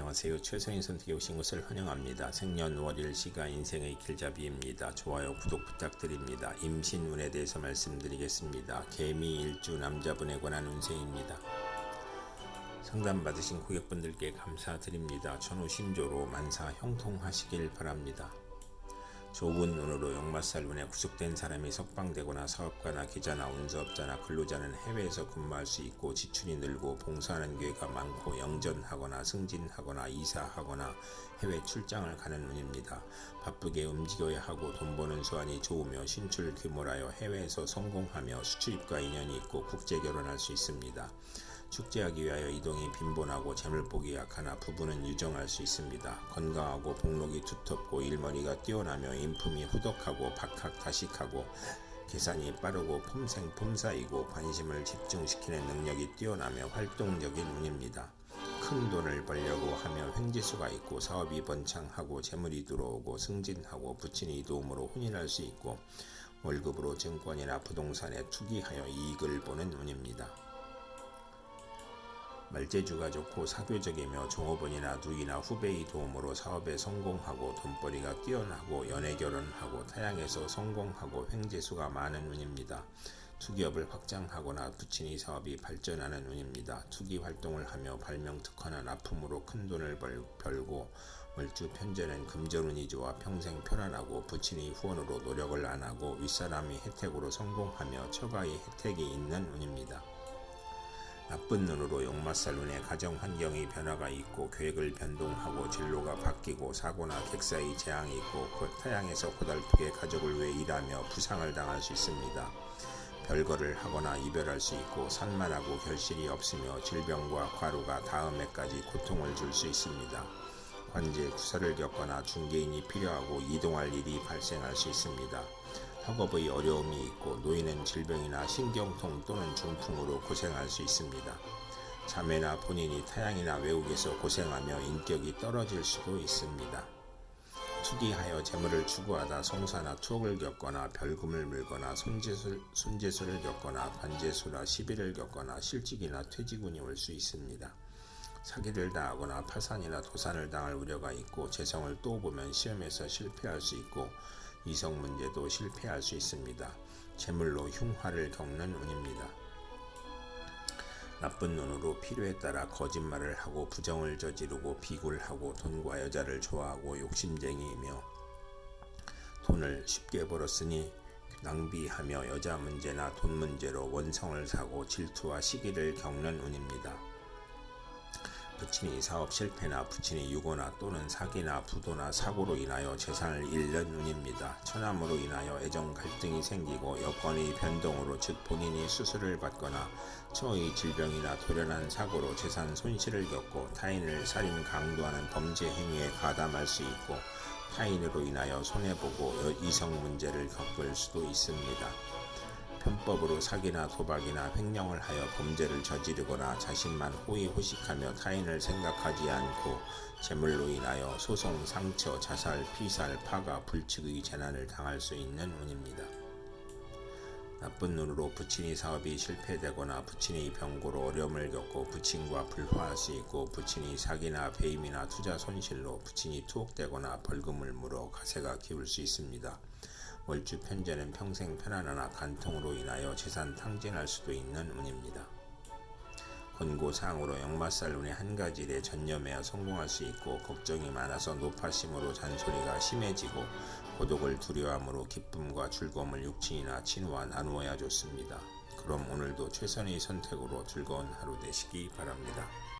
안녕하세요. 최선인 선택에 오신 것을 환영합니다. 생년월일 시가 인생의 길잡이입니다. 좋아요, 구독 부탁드립니다. 임신운에 대해서 말씀드리겠습니다. 개미 일주 남자분에 관한 운세입니다. 상담 받으신 고객분들께 감사드립니다. 천우 신조로 만사 형통하시길 바랍니다. 좁은 눈으로 역마살 운에 구속된 사람이 석방되거나 사업가나 기자나 운수업자나 근로자는 해외에서 근무할 수 있고 지출이 늘고 봉사하는 기회가 많고 영전하거나 승진하거나 이사하거나 해외 출장을 가는 운입니다. 바쁘게 움직여야 하고 돈 버는 수완이 좋으며 신출 규모라여 해외에서 성공하며 수출입과 인연이 있고 국제 결혼할 수 있습니다. 축제하기 위하여 이동이 빈번하고 재물복이 약하나 부부는 유정할 수 있습니다. 건강하고 복록이 두텁고 일머리가 뛰어나며 인품이 후덕하고 박학다식하고 계산이 빠르고 폼생 폼사이고 관심을 집중시키는 능력이 뛰어나며 활동적인 운입니다. 큰 돈을 벌려고 하며 횡재수가 있고 사업이 번창하고 재물이 들어오고 승진하고 부친이 도움으로 혼인할 수 있고 월급으로 증권이나 부동산에 투기하여 이익을 보는 운입니다. 말재주가 좋고 사교적이며 종업원이나 누이나 후배의 도움으로 사업에 성공하고 돈벌이가 뛰어나고 연애 결혼하고 타양에서 성공하고 횡재수가 많은 운입니다. 투기업을 확장하거나 부친이 사업이 발전하는 운입니다. 투기 활동을 하며 발명 특허나 납품으로 큰 돈을 벌, 벌고 월주 편제는 금전운이 좋아 평생 편안하고 부친이 후원으로 노력을 안 하고 윗사람이 혜택으로 성공하며 처가의 혜택이 있는 운입니다. 나쁜 눈으로 역마살 눈에 가정 환경의 변화가 있고 계획을 변동하고 진로가 바뀌고 사고나 객사의 재앙이 있고 곧 타양에서 고달프게 가족을 위해 일하며 부상을 당할 수 있습니다. 별거를 하거나 이별할 수 있고 산만하고 결실이 없으며 질병과 과로가 다음 해까지 고통을 줄 수 있습니다. 관제 구설을 겪거나 중개인이 필요하고 이동할 일이 발생할 수 있습니다. 학업의 어려움이 있고 노인은 질병이나 신경통 또는 중풍으로 고생할 수 있습니다. 자매나 본인이 타양이나 외국에서 고생하며 인격이 떨어질 수도 있습니다. 투기하여 재물을 추구하다 송사나 투옥을 겪거나 별금을 물거나 손재술, 손재술을 겪거나 관재수나 시비를 겪거나 실직이나 퇴직운이 올 수 있습니다. 사기를 당하거나 파산이나 도산을 당할 우려가 있고 재성을 또 보면 시험에서 실패할 수 있고 이성 문제도 실패할 수 있습니다. 재물로 흉화를 겪는 운입니다. 나쁜 눈으로 필요에 따라 거짓말을 하고 부정을 저지르고 비굴하고 돈과 여자를 좋아하고 욕심쟁이이며 돈을 쉽게 벌었으니 낭비하며 여자 문제나 돈 문제로 원성을 사고 질투와 시기를 겪는 운입니다. 부친이 사업 실패나 부친이 유고나 또는 사기나 부도나 사고로 인하여 재산을 잃는 운입니다. 처남으로 인하여 애정 갈등이 생기고 여건의 변동으로 즉 본인이 수술을 받거나 처의 질병이나 돌연한 사고로 재산 손실을 겪고 타인을 살인 강도하는 범죄 행위에 가담할 수 있고 타인으로 인하여 손해보고 이성 문제를 겪을 수도 있습니다. 편법으로 사기나 도박이나 횡령을 하여 범죄를 저지르거나 자신만 호의호식하며 타인을 생각하지 않고 재물로 인하여 소송, 상처, 자살, 피살, 파가, 불측의 재난을 당할 수 있는 운입니다. 나쁜 눈으로 부친이 사업이 실패되거나 부친이 병고로 어려움을 겪고 부친과 불화할 수 있고 부친이 사기나 배임이나 투자 손실로 부친이 투옥되거나 벌금을 물어 가세가 기울 수 있습니다. 월주 편제는 평생 편안하나 간통으로 인하여 재산 탕진할 수도 있는 운입니다. 권고사항으로 역마살 운의 한 가지 일에 전념해야 성공할 수 있고 걱정이 많아서 노파심으로 잔소리가 심해지고 고독을 두려워함으로 기쁨과 즐거움을 육친이나 친구와 나누어야 좋습니다. 그럼 오늘도 최선의 선택으로 즐거운 하루 되시기 바랍니다.